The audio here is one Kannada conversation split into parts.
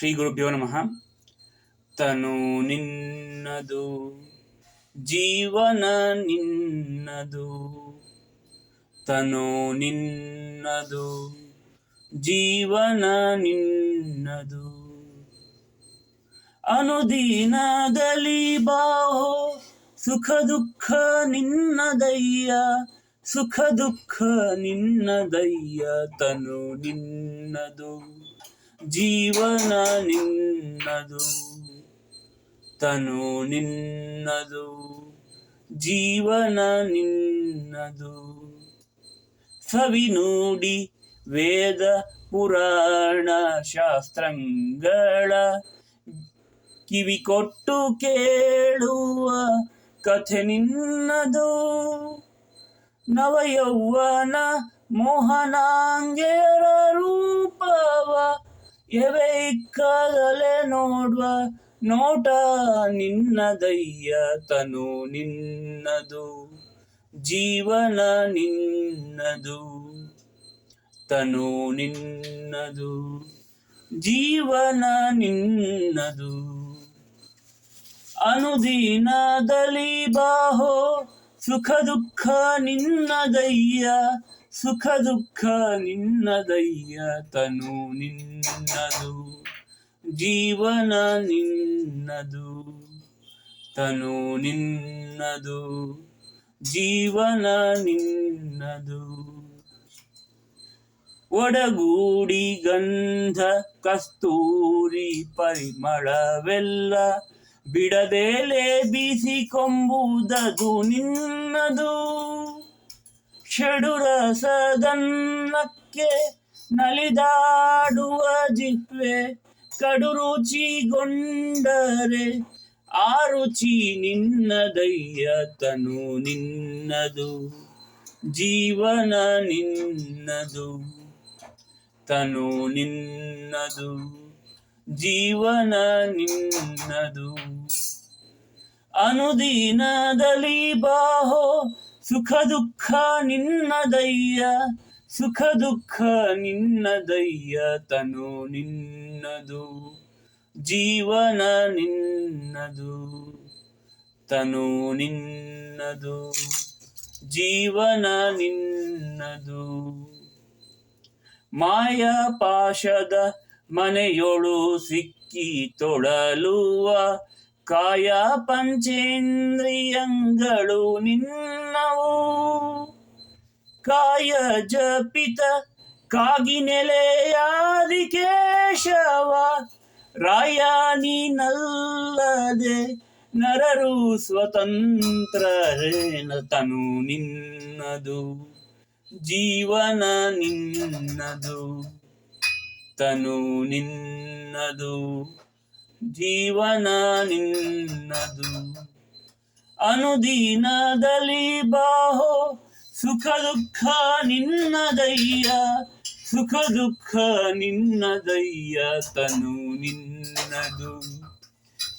ಶ್ರೀ ಗುರುಭ್ಯೋ ನಮಃ. ತನು ನಿನ್ನದು, ಜೀವನ ನಿನ್ನದು. ತನು ನಿನ್ನದು, ಜೀವನ ನಿನ್ನದು. ಅನುದೀನದಲ್ಲಿ ಬಾಹೋ, ಸುಖ ದುಃಖ ನಿನ್ನದಯ್ಯ. ಸುಖ ದುಃಖ ನಿನ್ನದಯ್ಯ, ತನು ನಿನ್ನದು. ಜೀವನ ನಿನ್ನದು, ತನು ನಿನ್ನದು, ಜೀವನ ನಿನ್ನದು. ಸವಿನುಡಿ ವೇದ ಪುರಾಣ ಶಾಸ್ತ್ರಗಳ ಕಿವಿ ಕೊಟ್ಟು ಕೇಳುವ ಕಥೆ ನಿನ್ನದು. ನವಯೌವನ ಮೋಹನಾಂಗೆಯರ ರೂಪವ ಎವೆಕ್ಕದಲೆ ನೋಡುವ ನೋಟ ನಿನ್ನದಯ್ಯ ತನು ನಿನ್ನದು ಜೀವನ ನಿನ್ನದು ತನು ನಿನ್ನದು ಜೀವನ ನಿನ್ನದು. ಅನುದಿನದಲ್ಲಿ ಬಾಹೋ ಸುಖ ದುಃಖ ನಿನ್ನದಯ್ಯ, ಸುಖ ದುಃಖ ನಿನ್ನದಯ್ಯ, ತನು ನಿನ್ನದು, ಜೀವನ ನಿನ್ನದು, ತನು ನಿನ್ನದು, ಜೀವನ ನಿನ್ನದು. ಒಡಗೂಡಿ ಗಂಧ, ಕಸ್ತೂರಿ ಪರಿಮಳವೆಲ್ಲ ಬಿಡದೇಲೆ ಬೀಸಿಕೊಂಬುದದು ನಿನ್ನದು. ಷಡುರಸದನ್ನಕ್ಕೆ ನಲಿದಾಡುವ ಜಿಹ್ವೆ ಕಡು ರುಚಿಗೊಂಡರೆ ಆ ರುಚಿ ನಿನ್ನದಯ್ಯ ತನು ನಿನ್ನದು. ಜೀವನ ನಿನ್ನದು, ತನು ನಿನ್ನದು. ಜೀವನ ನಿನ್ನದು. ಅನುದಿನದಲ್ಲಿ ಬಾಹೋ, ಸುಖ ದುಃಖ ನಿನ್ನದಯ್ಯ, ಸುಖ ದುಃಖ ನಿನ್ನದಯ್ಯ, ತನು ನಿನ್ನದು. ಜೀವನ ನಿನ್ನದು, ತನು ನಿನ್ನದು. ಜೀವನ ನಿನ್ನದು. ಮಾಯಾ ಪಾಶದ ಮನೆಯೊಳು ಸಿಕ್ಕಿ ತೊಳಲುವ ಕಾಯ ಪಂಚೇಂದ್ರಿಯಂಗಳು ನಿನ್ನವು. ಕಾಯ ಜಪಿತ ಕಾಗಿ ನೆಲೆಯಾದಿ ಕೇಶವ ರಾಯ ನೀನಲ್ಲದೆ ನರರು ಸ್ವತಂತ್ರರೇನ ತನು ನಿನ್ನದು. ಜೀವನ ನಿನ್ನದು. ತನು ನಿನ್ನದು, ಜೀವನ ನಿನ್ನದು. ಅನುದೀನದಲ್ಲಿ ಬಾಹೋ, ಸುಖ ದುಃಖ ನಿನ್ನದಯ್ಯ, ಸುಖ ದುಃಖ ನಿನ್ನದಯ್ಯ, ತನು ನಿನ್ನದು.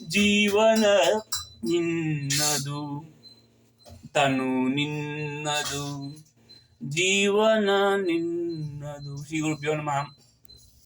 ಜೀವನ ನಿನ್ನದು, ತನು ನಿನ್ನದು. ಜೀವನ ನಿನ್ನದು. ಶ್ರೀ ಗುರುಭ್ಯೋ ನಮಃ.